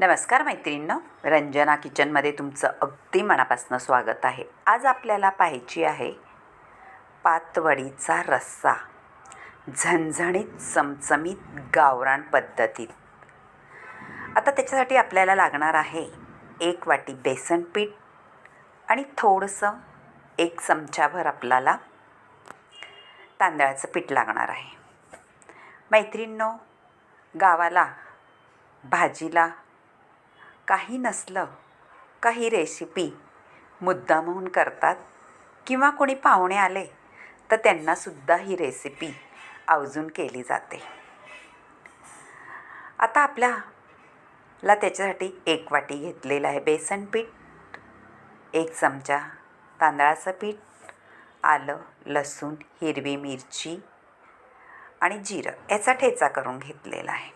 नमस्कार मैत्रिणींनो रंजना किचनमध्ये तुमचं अगदी मनापासून स्वागत आहे. आज आपल्याला पाहायची आहे पातवडीचा रस्सा. झणझणीत चमचमीत गावरान पद्धतीत. आता त्याच्यासाठी आपल्याला लागणार आहे एक वाटी बेसन पीठ आणि थोडंसं एक चमचाभर आपल्याला तांदळाचं पीठ लागणार आहे. मैत्रिणींनो गावाला भाजीला काही नसलं काही रेसिपी मुद्दामहून करतात किंवा कोणी पाहुणे आले तर त्यांनासुद्धा ही रेसिपी आवर्जून केली जाते. आता आपल्याला त्याच्यासाठी एक वाटी घेतलेलं आहे बेसन पीठ एक चमचा तांदळाचं पीठ आलं लसूण हिरवी मिरची आणि जिरं याचा ठेचा करून घेतलेला आहे.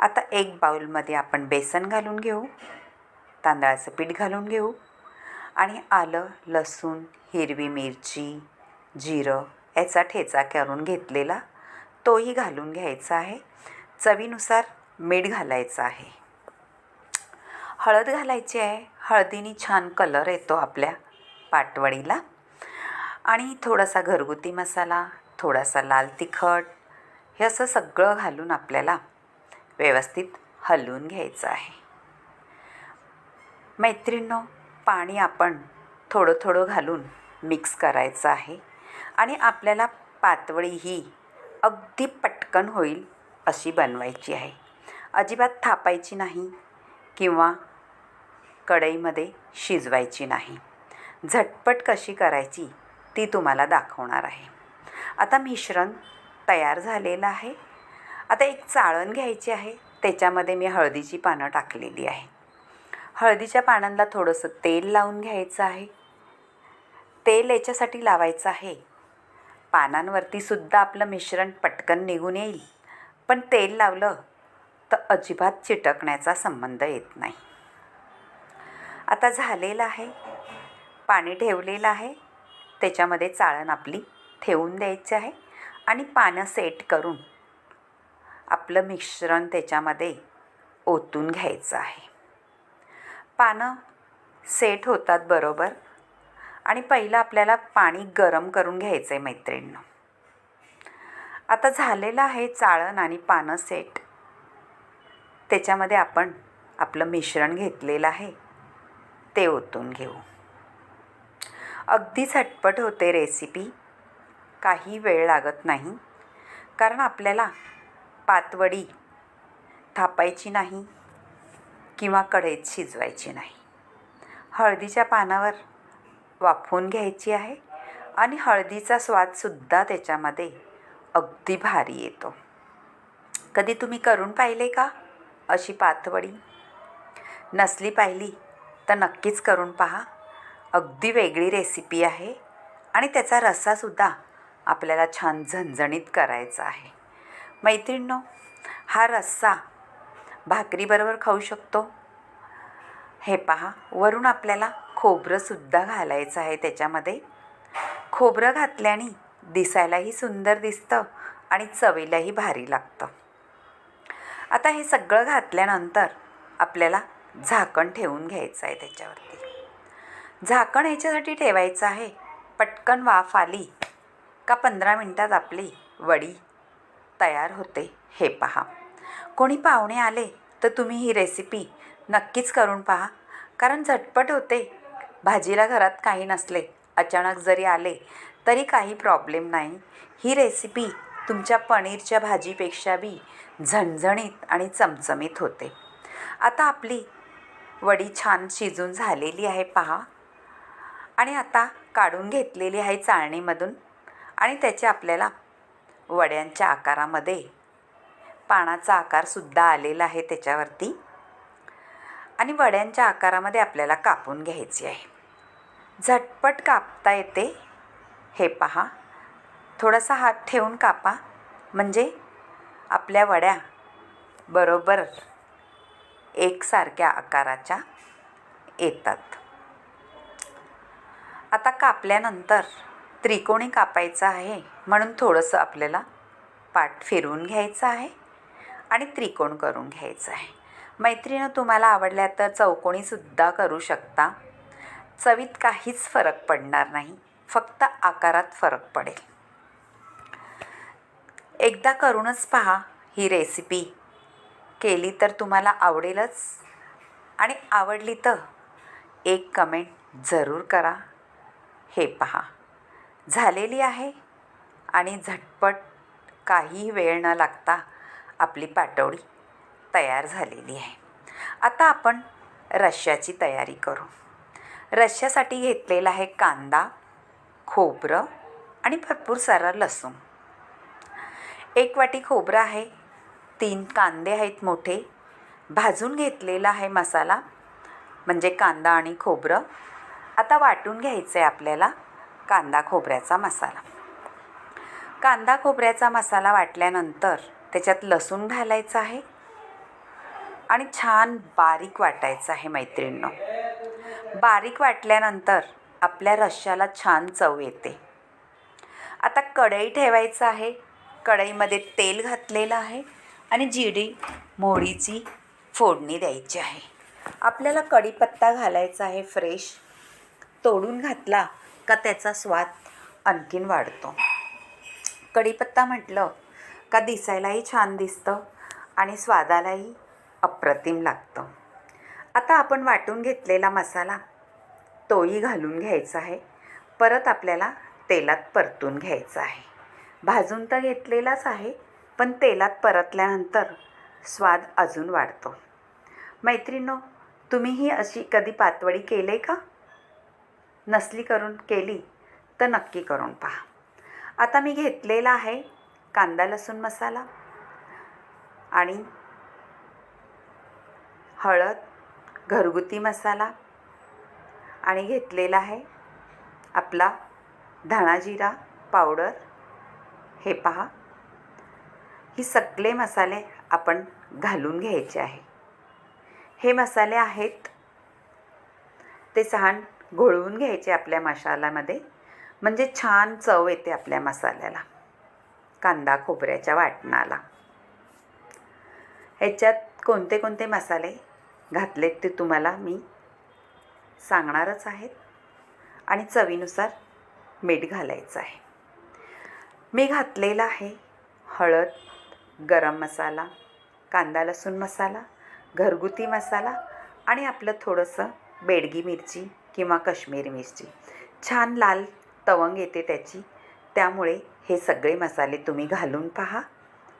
आता एक बाउलमध्ये आपण बेसन घालून घेऊ तांदळाचं पीठ घालून घेऊ आणि आलं लसूण हिरवी मिरची जिरं याचा ठेचा करून घेतलेला तोही घालून घ्यायचा आहे. चवीनुसार मीठ घालायचं आहे. हळद घालायची आहे. हळदीने छान कलर येतो आपल्या पाटवडीला. आणि थोडासा घरगुती मसाला थोडासा लाल तिखट हे असं सगळं घालून आपल्याला व्यवस्थित हलवून घ्यायचं आहे. मैत्रिणींनो पाणी आपण थोडं थोडं घालून मिक्स करायचं आहे आणि आपल्याला पातवळी ही अगदी पटकन होईल अशी बनवायची आहे. अजिबात थापायची नाही किंवा कढईमध्ये शिजवायची नाही. झटपट कशी करायची ती तुम्हाला दाखवणार आहे. आता मिश्रण तयार झालेलं आहे. आता एक चाळण घ्यायची आहे. त्याच्यामध्ये मी हळदीची पानं टाकलेली आहे. हळदीच्या पानांना थोडंसं तेल लावून घ्यायचं आहे. तेल याच्यासाठी लावायचं आहे. पानांवरती सुद्धा आपलं मिश्रण पटकन निघून येईल. पण तेल लावलं तर अजिबात चिटकण्याचा संबंध येत नाही. आता झालेलं आहे. पाणी ठेवलेलं आहे. त्याच्यामध्ये चाळण आपली ठेवून द्यायची आहे. आणि पानं सेट करून आपलं मिश्रण त्याच्यामध्ये ओतून घ्यायचं आहे. पानं सेट होतात बरोबर. आणि पहिलं आपल्याला पाणी गरम करून घ्यायचं आहे मैत्रिणीनं. आता झालेलं आहे चाळण आणि पानं सेट. त्याच्यामध्ये आपण आपलं मिश्रण घेतलेलं आहे. ते ओतून घेऊ. अगदी झटपट होते रेसिपी काही वेळ लागत नाही. कारण आपल्याला पातवडी थापायची नाही किंवा कढईत शिजवायची नाही. हळदीच्या पानावर वाफवून घ्यायची आहे आणि हळदीचा स्वादसुद्धा त्याच्यामध्ये अगदी भारी येतो. कधी तुम्ही करून पाहिले का अशी पातवडी? नसली पाहिली तर नक्कीच करून पहा. अगदी वेगळी रेसिपी आहे आणि त्याचा रस्सासुद्धा आपल्याला छान झणझणीत करायचा आहे. मैत्रिणींनो हा रस्सा भाकरीबरोबर खाऊ शकतो. हे पहा वरून आपल्याला खोबरंसुद्धा घालायचं आहे त्याच्यामध्ये. खोबरं घातल्याने दिसायलाही सुंदर दिसतं आणि चवीलाही भारी लागतं. आता हे सगळं घातल्यानंतर आपल्याला झाकण ठेवून घ्यायचं आहे त्याच्यावरती. झाकण ह्याच्यासाठी ठेवायचं आहे पटकन वाफ आली का पंधरा मिनटात आपली वडी तयार होते. हे पहा. कोणी पाहुणे आले तर तुम्ही ही रेसिपी नक्कीच करून पहा. कारण झटपट होते. भाजीला घरात काही नसले. अचानक जरी आले तरी काही प्रॉब्लेम नाही. ही रेसिपी तुमच्या पनीरच्या भाजीपेक्षा बी झणझणीत आणि चमचमीत होते. आता आपली वडी छान शिजून झालेली आहे पहा. आणि आता काढून घेतलेली आहे चाळणीमधून. आणि त्याचे आपल्याला वड्यांच्या आकारामध्ये. पानाचा आकारसुद्धा आलेला आहे त्याच्यावरती. आणि वड्यांच्या आकारामध्ये आपल्याला कापून घ्यायची आहे. झटपट कापता येते. हे पहा. थोडासा हात ठेवून कापा. म्हणजे आपल्या वड्या बरोबर एकसारख्या आकाराच्या येतात. आता कापल्यानंतर त्रिकोणी कापायचं आहे. म्हणून थोडंसं आपल्याला पाठ फिरवून घ्यायचं आहे आणि त्रिकोण करून घ्यायचं आहे. मैत्रिणं तुम्हाला आवडल्या तर चौकोणीसुद्धा करू शकता. चवीत काहीच फरक पडणार नाही. फक्त आकारात फरक पडेल. एकदा करूनच पहा ही रेसिपी केली तर तुम्हाला आवडेलच. आणि आवडली तर एक कमेंट जरूर करा. हे पहा. झालेली आहे. आणि झटपट काही वेळ न लागता आपली पाटवडी तयार झालेली आहे. आता आपण रश्श्याची तयारी करू. रश्श्यासाठी घेतलेला आहे कांदा खोबरं आणि भरपूर सारा लसूण. एक वाटी खोबरं आहे तीन कांदे आहेत मोठे. भाजून घेतलेला आहे मसाला म्हणजे कांदा आणि खोबरं. आता वाटून घ्यायचं आहे आपल्याला कांदा खोबऱ्याचा मसाला. कांदा खोबऱ्याचा मसाला वाटल्यानंतर त्याच्यात लसूण घालायचं आहे आणि छान बारीक वाटायचं आहे मैत्रिणींनो. बारीक वाटल्यानंतर आपल्या रश्श्याला छान चव येते. आता कढई ठेवायचं आहे. कढईमध्ये तेल घातलेलं आहे आणि जिरी मोहरीची फोडणी द्यायची आहे. आपल्याला कढीपत्ता घालायचा आहे फ्रेश. तोडून घातला का त्याचा स्वाद आणखीन वाढतो. कढीपत्ता म्हटलं का दिसायलाही छान दिसतं आणि स्वादालाही अप्रतिम लागतं. आता आपण वाटून घेतलेला मसाला तोही घालून घ्यायचा आहे. परत आपल्याला तेलात परतून घ्यायचा आहे. भाजून तर घेतलेलाच आहे पण तेलात परतल्यानंतर स्वाद अजून वाढतो. मैत्रिणो तुम्हीही अशी कधी पातवडी केले का? नसली करून केली तर नक्की करून पहा. आता मी घेतलेला आहे कांदा लसूण मसाला आणि हळद घरगुती मसाला आणि घेतलेला आहे आपला धणाजिरा पावडर. हे पहा ही सगळे मसाले आपण घालून घ्यायचे आहे. हे मसाले आहेत ते छान घोळवून घ्यायचे आपल्या मसाल्यामध्ये. म्हणजे छान चव येते आपल्या मसाल्याला. कांदा खोबऱ्याच्या वाटणाला. ह्याच्यात कोणते कोणते मसाले घातलेत ते तुम्हाला मी सांगणारच आहेत. आणि चवीनुसार मीठ घालायचं आहे. मी घातलेला आहे हळद गरम मसाला कांदा लसूण मसाला घरगुती मसाला आणि आपलं थोडंसं बेडगी मिरची किंवा काश्मीरी मिरची. छान लाल तवंग येते त्याची. त्यामुळे हे सगळे मसाले तुम्ही घालून पहा.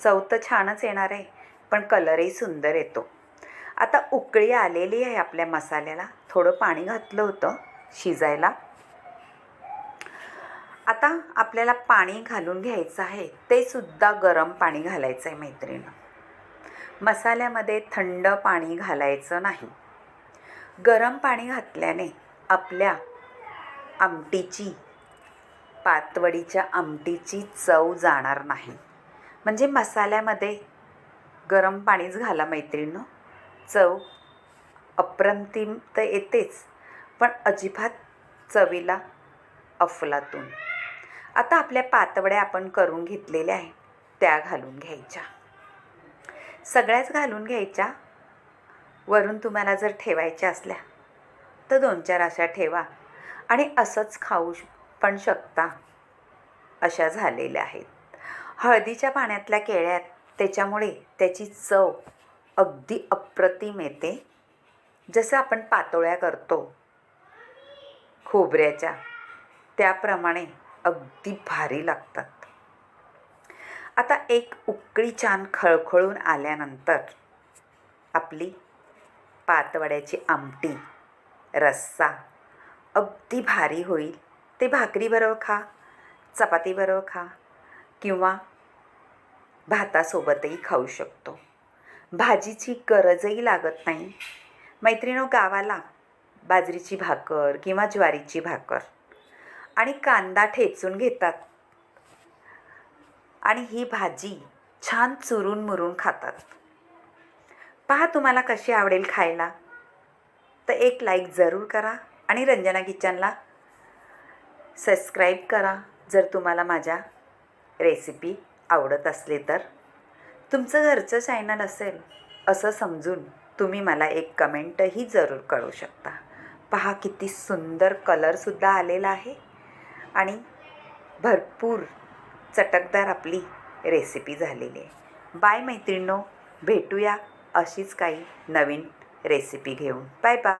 चव तर छानच येणार आहे पण कलरही सुंदर येतो. आता उकळी आलेली आहे आपल्या मसाल्याला. थोडं पाणी घातलं होतं शिजायला. आता आपल्याला पाणी घालून घ्यायचं आहे. ते सुद्धा गरम पाणी घालायचं आहे मैत्रिणीनं मसाल्यामध्ये थंड पाणी घालायचं नाही. गरम पाणी घातल्याने आपल्या आमटीची पातवडीच्या आमटीची चव जाणार नाही. म्हणजे मसाल्यामध्ये गरम पाणीच घाला मैत्रिणं चव अप्रंतिम तर येतेच पण अजिबात चवीला अफलातून. आता आपल्या पातवड्या आपण करून घेतलेल्या आहे त्या घालून घ्यायच्या. सगळ्याच घालून घ्यायच्या वरून तुम्हाला जर ठेवायच्या असल्या तर दोन चार अशा ठेवा आणि असंच खाऊ पण शकता. अशा झालेल्या आहेत. हळदीच्या पाण्यातल्या केळ्यात त्याच्यामुळे त्याची चव अगदी अप्रतिम येते. जसं आपण पातोळ्या करतो. खोबऱ्याच्या. त्याप्रमाणे अगदी भारी लागतात. आता एक उकळी छान खळखळून आल्यानंतर आपली पातवड्याची आमटी रस्सा अगदी भारी होईल. ते भाकरीबरोबर खा चपातीबरोबर खा किंवा भातासोबतही खाऊ शकतो. भाजीची गरजही लागत नाही. मैत्रिणो गावाला बाजरीची भाकर किंवा ज्वारीची भाकर आणि कांदा ठेचून घेतात. आणि ही भाजी छान चुरून मुरून खातात. पहा तुम्हाला कशी आवडेल खायला. तर एक लाईक जरूर करा आणि रंजना किचनला सबस्क्राईब करा. जर तुम्हाला माझ्या रेसिपी आवडत असले तर. तुमचं घरचं चॅनल असेल असं समजून तुम्ही मला एक कमेंटही जरूर कळू शकता. पहा किती सुंदर कलरसुद्धा आलेला आहे. आणि भरपूर चटकदार आपली रेसिपी झालेली आहे. बाय मैत्रिणो भेटूया अशीच काही नवीन रेसिपी घेऊन. Bye bye